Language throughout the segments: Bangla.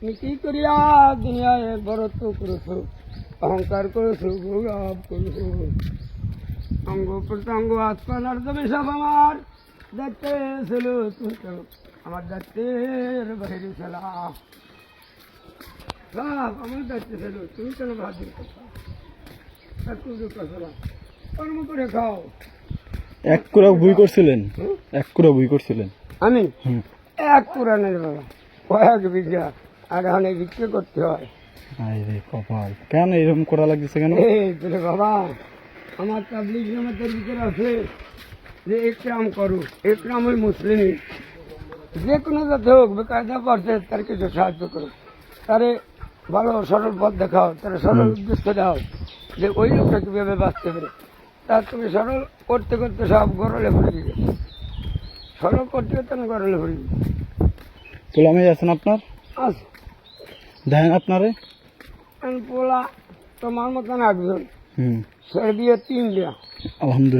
কি করিয়া দুনিয়ায় বরত্ব করেছ অহংকার করেছ গৌরব করেছ। অঙ্গ প্রত্যঙ্গ আত্মানার তবে সব আমার দেখতে ছিল তুমি। আমার দায়িত্বের বাইরে ছিলা সব আমার দায়িত্ব ছিল তুমি কেন ভাবি কথা কর্ম করে খাও। এক কুড়া বই করছিলেন? এক কুড়া বই করছিলেন? আমি? এক পুরাণের বাবা। কয়েক বিঘা। আর অনেক বিক্রি করতে হয়। আরে কপাল। কেন এরকম করা লাগছে কেন? এই তোরে বাবা আমার তাবলিগ জামাতের ভিতরে আছে যে একরাম করু একরাম ওই মুসলিম। যে কোনো যাতে হোক বেকায়দা পড়ছে তার কিছু সাহায্য করো তারে ভালো সরল পথ দেখাও তার সরল উদ্দেশ্য দাও যে ওই লোকটা কীভাবে বাঁচতে পারে। তার তুমি সরল করতে করতে সব গরলে ভরে গেছে সরল করতে করতে আমি গরলে ভরে গেছি পোলামে আছেন আপনার? আচ্ছা দেখেন আপনারে। পোলা তোমার মতন একজন। হুম। তিন দিয়া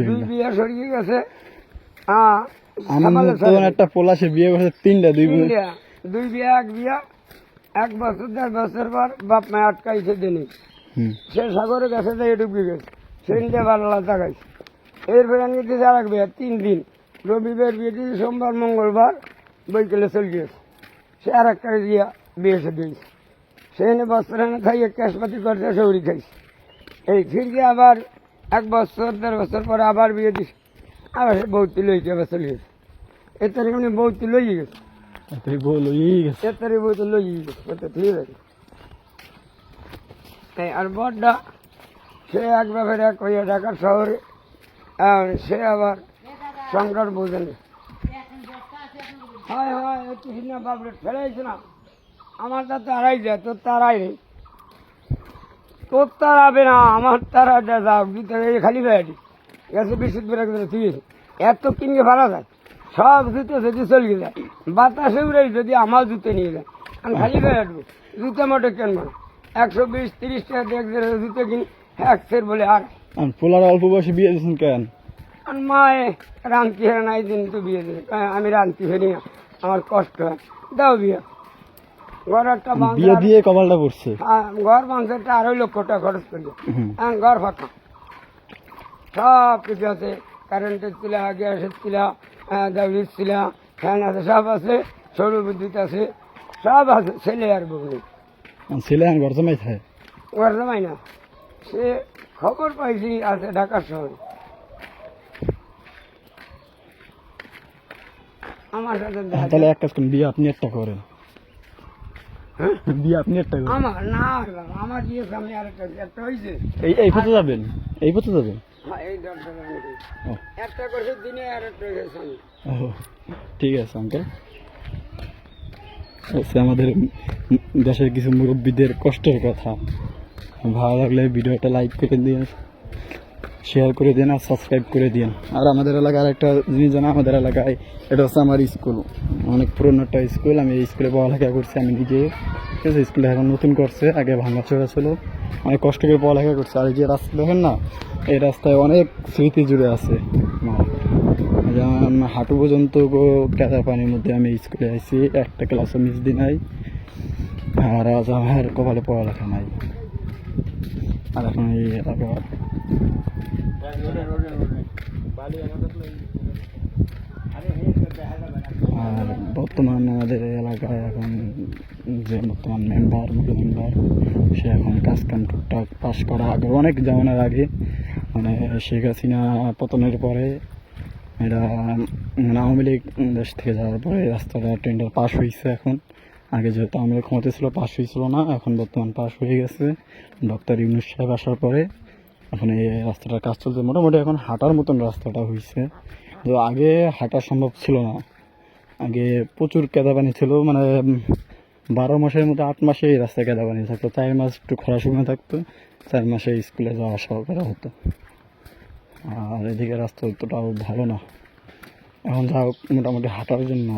দুই বিয়া সরিয়ে গেছে। হ্যাঁ আমার একটা পোলা সে বিয়ে করছে তিনটা দুই বিয়া। দুই বিয়া এক বিয়া। এক বছর দেড় বছর পর বাপ মায় আটকাইছে দিনে। সে সাগরে গেছে ডুবে গেছে। ভালো লাগাইছে এরপরে আমি দিয়েছি আর এক বিয়া তিন দিন। রবিবার বিয়ে দিয়েছি সোমবার মঙ্গলবার বৈকালে চলে গিয়েছে। সে আর একটা দিয়া বিয়েছে দিয়েছে। সেখানে বস্ত্র এনে খাইয়ে ক্যাশপাতি করতে সৌরি খাইছে। এই ফিরকে আবার এক বছর দেড় বছর পরে আবার বিয়ে দিছে। আবার সে বৌতি লইছে আবার চলে গেছে। এর তারিখ উনি বৌতি লই গেছে। গেছে। এর তারিখ বৌতি লই গেছে। ঠিক আছে। এই আর বড়টা সে এক ব্যাপারে এক হইয়া ঢাকার শহরে আর সে আবার সংকট বোঝেন হয় হয় একটু না বাবরে ফেলাইছে না। আমার তা তারাই যায় তোর তারাই নেই। তোর তারাবে না আমার তারা যা জুতো খালি বেড়াটি গেছে বিশুদ্ধ বেড়া করে ঠিক আছে এত কিনকে ভাড়া যায় সব জুতো যদি চলে যায়। বাতাসে উড়ে যদি আমার জুতো নিয়ে যায়। আমি খালি বেড়াটবো জুতো মোটে কেনবো একশো বিশ তিরিশ টাকা দিয়ে জুতো কিনি এক সের বলে আর। পোলার অল্প বয়সে বিয়ে দিয়েছেন কেন? মায়ে রান্তি হেরে নাই দিন তো বিয়ে দিলে আমি রান্তি ফেরি না আমার কষ্ট হয়। দাও বিয়ে। ঘর একটা বিয়ে দিয়ে কপালটা পড়ছে। ঘর একটা আড়াই লক্ষ টাকা খরচ করল হুম। ঘর ফাঁকা। সব কিছু আছে। কারেন্টের চুলা গ্যাসের চুলা দাউরির চুলা ফ্যান আছে সব আছে। সৌর বিদ্যুৎ আছে। সব আছে। ছেলে আর বউ ছেলে আর ঘর জমাই থাকে? ঘর জমাই না। সে খবর পাইছি আছে ঢাকার শহরে। আমার সাথে দেখা তাহলে এক কাজ করুন বিয়ে আপনি একটা করেন। হ্যাঁ? বিয়ে আপনি একটা করেন আমার না আমার দিয়ে সামনে আরেকটা একটা হয়েছে এই এই পথে যাবেন এই পথে যাবেন। হ্যাঁ একটা দিনে আর একটা ঠিক আছে আঙ্কেল হচ্ছে আমাদের দেশের কিছু মুরব্বীদের কষ্টের কথা। ভালো লাগলে ভিডিওটা লাইক করে দিন শেয়ার করে দিন আর সাবস্ক্রাইব করে দিন। আর আমাদের এলাকার একটা জিনিস জানা, আমাদের এলাকায় এটা হচ্ছে আমার স্কুল অনেক পুরনো একটা স্কুল আমি এই স্কুলে পড়ালেখা করছি, আমি নিজে। ঠিক আছে স্কুলে এখন নতুন করছে, আগে ভাঙাচোরা ছিল। অনেক কষ্ট করে পড়ালেখা করছে। আর এই যে রাস্তা, দেখেন না, এই রাস্তায় অনেক স্মৃতি জুড়ে আছে যেমন হাঁটু পর্যন্ত গো- পানির মধ্যে আমি স্কুলে আইছি, একটা ক্লাসও মিস দিই নাই। আর আজ আমার কপালে পড়ালেখা নাই। আর এখন এই এলাকা আর বর্তমান আমাদের এলাকায় এখন যে বর্তমান মেম্বার মুখ্য মেম্বার সে এখন কাজ কাম টুকটাক পাস করা আগে, অনেক জামানার আগে। মানে শেখ হাসিনা পতনের পরে এটা মানে আওয়ামী লীগ দেশ থেকে যাওয়ার পরে রাস্তাটা টেন্ডার পাস হয়েছে এখন। আগে যেহেতু আওয়ামী লীগ ক্ষমতা ছিল পাস হয়েছিল না, এখন বর্তমান পাস হয়ে গেছে। ডক্টর ইউনুস সাহেব আসার পরে এখন এই রাস্তাটার কাজ চলছে। মোটামুটি এখন হাঁটার মতন রাস্তাটা হয়েছে তো আগে হাঁটা সম্ভব ছিল না। আগে প্রচুর কেদা পানি ছিল মানে বারো মাসের মধ্যে আট মাসে এই রাস্তায় কেদা পানি থাকতো। চার মাস একটু খরা সময় থাকতো, চার মাসে স্কুলে যাওয়া আসা করা হতো। আর এদিকে রাস্তা অতটাও ভালো না। এখন যা হোক, মোটামুটি হাঁটার জন্য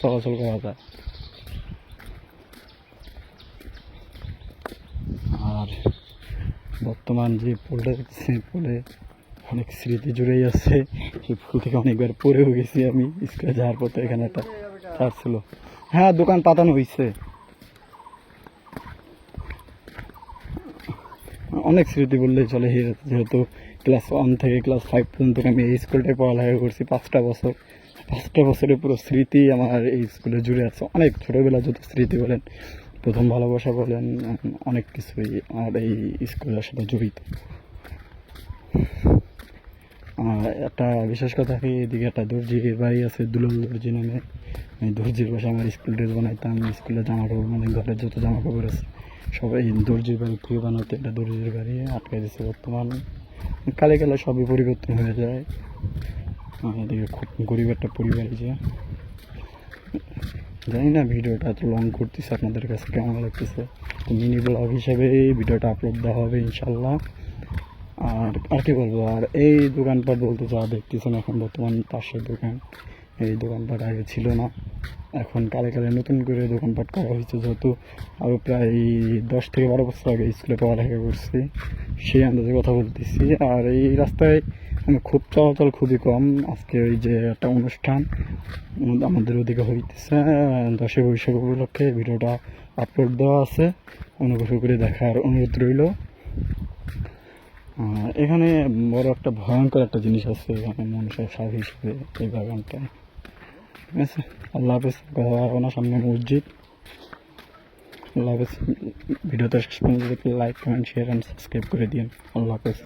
চলাচল করা যায়। আর বর্তমান যে পোলটা দেখতেছি পোলে অনেক স্মৃতি জুড়েই আছে। সেই ফুল থেকে অনেকবার পড়েও গেছি আমি, স্কুলে যাওয়ার পথে এখানে একটা চার ছিল। হ্যাঁ দোকান পাতানো হয়েছে অনেক স্মৃতি বললেই চলে যেহেতু ক্লাস ওয়ান থেকে ক্লাস ফাইভ পর্যন্ত আমি এই স্কুলটায় পড়ালেখা করছি পাঁচটা বছর। পাঁচটা বছরের পুরো স্মৃতি আমার এই স্কুলে জুড়ে আছে। অনেক ছোটোবেলা যত স্মৃতি বলেন প্রথম ভালোবাসা বলেন, অনেক কিছুই আমার এই স্কুলের সাথে জড়িত। আর একটা বিশেষ কথা কি, এদিকে একটা দর্জির বাড়ি আছে, দুলল দর্জি নামে। এই দর্জির পাশে আমার স্কুল ড্রেস বানাইতাম, স্কুলে জামা কাপড় মানে ঘরের যত জামা কাপড় আছে, সবাই দর্জির বাড়ি থেকে বানাতে একটা দর্জির বাড়ি আটকে দিচ্ছে বর্তমান। কালে কালে সবই পরিবর্তন হয়ে যায়। আর এদিকে খুব গরিব একটা পরিবার যে। জানি না ভিডিওটা এত লং করতেছে আপনাদের কাছে কেমন লাগতেছে। মিনি ব্লগ হিসাবে ভিডিওটা আপলোড দেওয়া হবে ইনশাল্লাহ আর আর কি বলব, আর এই দোকানপাট বলতে যা দেখতেছেন এখন বর্তমান পাশের দোকান, এই দোকানপাট আগে ছিল না। এখন কালে কালে নতুন করে দোকানপাট করা হয়েছে, যেহেতু আরও প্রায় দশ থেকে বারো বছর আগে স্কুলে পড়ালেখা করছি, সেই আন্দাজে কথা বলতেছি। আর এই রাস্তায় খুব চলাচল খুবই কম। আজকে ওই যে একটা অনুষ্ঠান আমাদের ওদিকে হইতেছে, দশই বৈশাখ উপলক্ষে ভিডিওটা আপলোড দেওয়া আছে। অনুগ্রহ করে দেখার অনুরোধ রইল। এখানে বড় একটা ভয়ঙ্কর একটা জিনিস আছে, এখানে মানুষের সাথ হিসেবে এই বাগানটা। ঠিক আছে? আল্লাহ হাফেজ, কথা বলব না, সামনে মসজিদ। আল্লাহ হাফেজ, ভিডিওটা শেষ পর্যন্ত like comment share and subscribe করে দিন আল্লাহ হাফেজ।